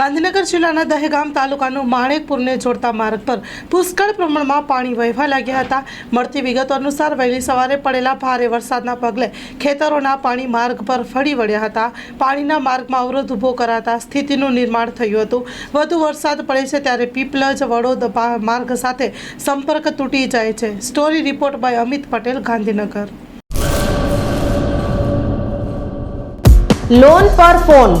ગાંધીનગર જિલ્લાના દહેગામ તાલુકાનું માણેકપુરને જોડતા માર્ગ પર પુષ્કળ પ્રમાણમાં પાણી વહેવા લાગ્યા હતા. મળતી વિગતો અનુસાર વહેલી સવારે પડેલા ભારે વરસાદના પગલે ખેતરોના પાણી માર્ગ પર ફરી વળ્યા હતા. પાણીના માર્ગમાં અવરોધ ઊભો કરાતા સ્થિતિનું નિર્માણ થયું હતું. વધુ વરસાદ પડે છે ત્યારે પીપલજ વડોદ માર્ગ સાથે સંપર્ક તૂટી જાય છે. Story report by Amit Patel, Gandhinagar. Loan પર ફોન